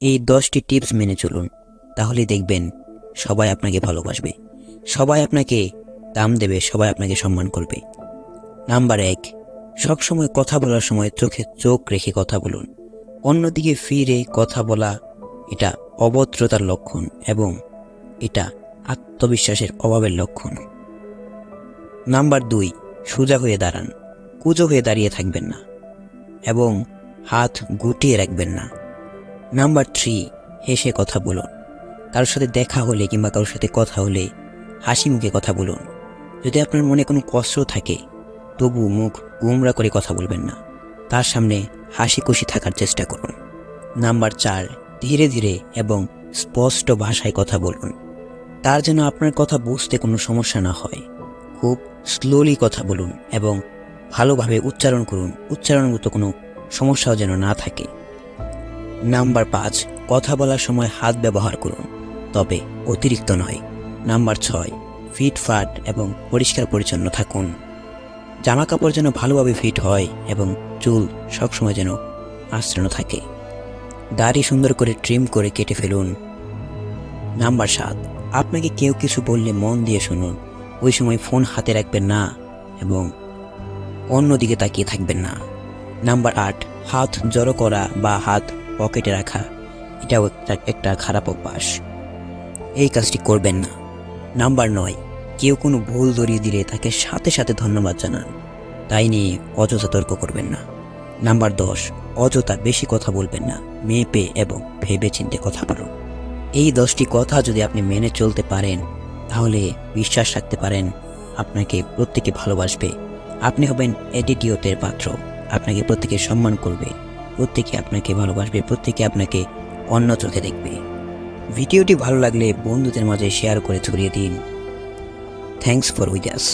এই দশটি টিপস মেনে চলুন, তাহলে দেখবেন সবাই আপনাকে ভালোবাসবে। সবাই আপনাকে দাম দেবে, সবাই আপনাকে সম্মান করবে। নাম্বার এক, সবসময় কথা বলার সময় চোখে চোখ রেখে কথা বলুন। অন্যদিকে ফিরে কথা বলা, এটা অভদ্রতার লক্ষণ এবং এটা আত্মবিশ্বাসের অভাবের লক্ষণ। নাম্বার দুই, সোজা হয়ে দাঁড়ান। কুজো হয়ে দাঁড়িয়ে থাকবেন না এবং হাত গুটিয়ে রাখবেন না। নাম্বার থ্রি, হেসে কথা বলুন। কারোর সাথে দেখা হলে কিংবা কারোর সাথে কথা হলে হাসি মুখে কথা বলুন। যদি আপনার মনে কোনো কষ্ট থাকে, তবু মুখ গুমরা করে কথা বলবেন না। তার সামনে হাসি খুশি থাকার চেষ্টা করুন। নাম্বার চার, ধীরে ধীরে এবং স্পষ্ট ভাষায় কথা বলুন। তার যেন আপনার কথা বুঝতে কোনো সমস্যা না হয়। খুব স্লোলি কথা বলুন এবং ভালোভাবে উচ্চারণ করুন। উচ্চারণগত কোনো সমস্যাও যেন না থাকে। নাম্বার পাঁচ, কথা বলার সময় হাত ব্যবহার করুন। তবে অতিরিক্ত নয়। নাম্বার ছয়, ফিট ফাট এবং পরিষ্কার পরিচ্ছন্ন থাকুন। জামা কাপড় যেন ভালোভাবে ফিট হয় এবং চুল সবসময় যেন আশ্রানো থাকে। দাড়ি সুন্দর করে ট্রিম করে কেটে ফেলুন। নাম্বার সাত, আপনাকে কেউ কিছু বললে মন দিয়ে শুনুন। ওই সময় ফোন হাতে রাখবেন না এবং অন্যদিকে তাকিয়ে থাকবেন না। নাম্বার আট, হাত জড়ো করা বা হাত পকেটে রাখা। এটাও একটা একটা খারাপ অভ্যাস। এই কাজটি করবেন না। নাম্বার নয়, কেউ কোনো ভুল ধরিয়ে দিলে তাকে সাথে সাথে ধন্যবাদ জানান। তাই নিয়ে অযথা তর্ক করবেন না। নাম্বার দশ, অযথা বেশি কথা বলবেন না। মেপে এবং ভেবে চিনতে কথা বলুন এই দশটি কথা যদি আপনি মেনে চলতে পারেন, তাহলে বিশ্বাস রাখতে পারেন, আপনাকে প্রত্যেকে ভালোবাসবে। আপনি হবেন অ্যাটিটিউডের পাত্র। আপনাকে প্রত্যেকে সম্মান করবে। প্রত্যেকে আপনাকে ভালোবাসবে, প্রত্যেকে আপনাকে অন্য চোখে দেখবে। ভিডিওটি ভালো লাগলে বন্ধুদের মাঝে শেয়ার করে ছড়িয়ে দিন। Thanks for উইদাস